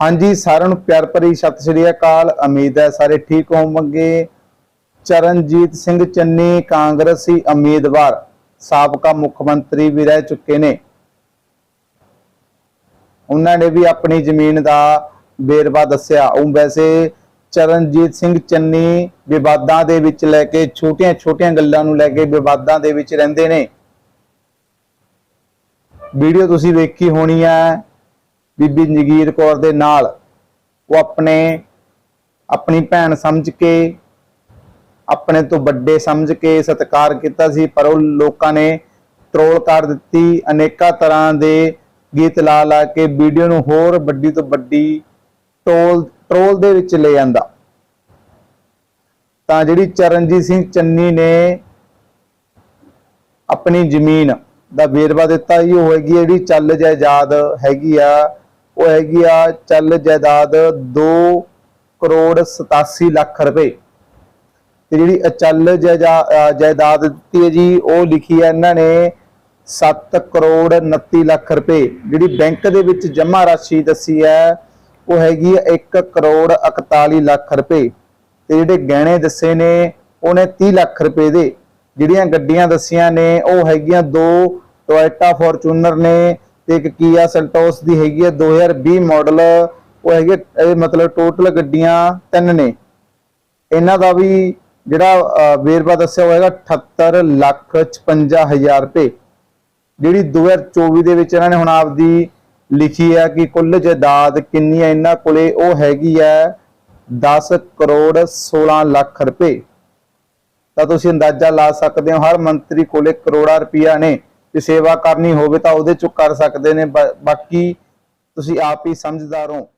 ਹਾਂਜੀ, ਸਾਰਿਆਂ ਨੂੰ ਪਿਆਰ ਭਰੀ ਸਤਿ ਸ੍ਰੀ ਅਕਾਲ। ਉਮੀਦ ਹੈ ਸਾਰੇ ਠੀਕ ਹੋਵੋਗੇ। ਚਰਨਜੀਤ ਸਿੰਘ ਚੰਨੀ, ਕਾਂਗਰਸੀ ਉਮੀਦਵਾਰ, ਸਾਬਕਾ ਮੁੱਖ ਮੰਤਰੀ ਵੀ ਰਹਿ ਚੁੱਕੇ ਨੇ। ਉਹਨਾਂ ਨੇ ਵੀ ਆਪਣੀ ਜ਼ਮੀਨ ਦਾ ਵੇਰਵਾ ਦੱਸਿਆ। ਉਹ ਵੈਸੇ ਚਰਨਜੀਤ ਸਿੰਘ ਚੰਨੀ ਵਿਵਾਦਾਂ ਦੇ ਵਿੱਚ ਲੈ ਕੇ, ਛੋਟੀਆਂ-ਛੋਟੀਆਂ ਗੱਲਾਂ ਨੂੰ ਲੈ ਕੇ ਵਿਵਾਦਾਂ ਦੇ ਵਿੱਚ ਰਹਿੰਦੇ ਨੇ। ਵੀਡੀਓ ਤੁਸੀਂ ਵੇਖੀ ਹੋਣੀ ਹੈ। ਬੀਬੀ ਜਗੀਰ ਕੌਰ ਦੇ ਨਾਲ ਉਹ ਆਪਣੇ, ਆਪਣੀ ਭੈਣ ਸਮਝ ਕੇ, ਆਪਣੇ ਤੋਂ ਵੱਡੇ ਸਮਝ ਕੇ ਸਤਿਕਾਰ ਕੀਤਾ ਸੀ, ਪਰ ਉਹ ਲੋਕਾਂ ਨੇ ਟ੍ਰੋਲ ਕਰ ਦਿੱਤੀ। ਅਨੇਕਾਂ ਤਰ੍ਹਾਂ ਦੇ ਗੀਤ ਲਾ ਲਾ ਕੇ ਵੀਡੀਓ ਨੂੰ ਹੋਰ ਵੱਡੀ ਤੋਂ ਵੱਡੀ ਟੋਲ ਟ੍ਰੋਲ ਦੇ ਵਿੱਚ ਲੈ ਜਾਂਦਾ ਤਾਂ ਜਿਹੜੀ ਚਰਨਜੀਤ ਸਿੰਘ ਚੰਨੀ ਨੇ ਆਪਣੀ ਜ਼ਮੀਨ ਦਾ ਵੇਰਵਾ ਦਿੱਤਾ ਜੀ ਉਹ ਹੈਗੀ ਜਿਹੜੀ ਚੱਲ ਜਾਇਦਾਦ ਹੈਗੀ ਆ ਉਹ ਹੈਗੀ ਆ, ਚੱਲ ਜਾਇਦਾਦ 2 ਕਰੋੜ 87 ਲੱਖ ਰੁਪਏ। ਤੇ ਜਿਹੜੀ ਅਚਲ ਜਾਇਜਾ- ਜਾਇਦਾਦ ਦਿੱਤੀ ਹੈ ਜੀ, ਉਹ ਲਿਖੀ ਹੈ ਇਹਨਾਂ ਨੇ 7 ਕਰੋੜ 29 ਲੱਖ ਰੁਪਏ। ਜਿਹੜੀ ਬੈਂਕ ਦੇ ਵਿੱਚ ਜਮ੍ਹਾਂ ਰਾਸ਼ੀ ਦੱਸੀ ਹੈ, ਉਹ ਹੈਗੀ ਹੈ 1 ਕਰੋੜ 41 ਲੱਖ ਰੁਪਏ। ਤੇ ਜਿਹੜੇ ਗਹਿਣੇ ਦੱਸੇ ਨੇ, ਉਹਨੇ 30 ਲੱਖ ਰੁਪਏ ਦੇ। ਜਿਹੜੀਆਂ ਗੱਡੀਆਂ ਦੱਸੀਆਂ ਨੇ, ਉਹ ਹੈਗੀਆਂ ਦੋ ਟੋਇਟਾ ਫੋਰਚੂਨਰ ਨੇ ਤੇ ਇੱਕ ਕੀਆ ਸੈਲਟੋਸ ਦੀ ਹੈਗੀ ਹੈ 2020 ਮਾਡਲ ਉਹ ਹੈਗੇ, ਇਹ ਮਤਲਬ ਟੋਟਲ ਗੱਡੀਆਂ ਤਿੰਨ ਨੇ। ਇਹਨਾਂ ਦਾ ਵੀ ਜਿਹੜਾ ਵੇਰਵਾ ਦੱਸਿਆ ਹੋਏਗਾ 78 ਲੱਖ 56 ਹਜ਼ਾਰ ਰੁਪਏ। ਜਿਹੜੀ 2024 ਦੇ ਵਿੱਚ ਇਹਨਾਂ ਨੇ ਹੁਣ ਆਪਦੀ ਲਿਖੀ ਹੈ ਕਿ ਕੁੱਲ ਜਾਇਦਾਦ ਕਿੰਨੀ ਹੈ ਇਹਨਾਂ ਕੋਲੇ ਉਹ ਹੈਗੀ ਹੈ 10 ਕਰੋੜ 16 ਲੱਖ ਰੁਪਏ। ਤਾਂ ਤੁਸੀਂ ਅੰਦਾਜ਼ਾ ਲਾ ਸਕਦੇ ਹੋ, ਹਰ ਮੰਤਰੀ ਕੋਲੇ ਕਰੋੜਾਂ ਰੁਪਈਆ ਨੇ। ਜੇ ਸੇਵਾ ਕਰਨੀ ਹੋਵੇ ਤਾਂ ਉਹਦੇ ਚੋਂ ਕਰ ਸਕਦੇ ਨੇ, ਬਾ- ਬਾਕੀ ਤੁਸੀਂ ਆਪ ਹੀ ਸਮਝਦਾਰ ਹੋ।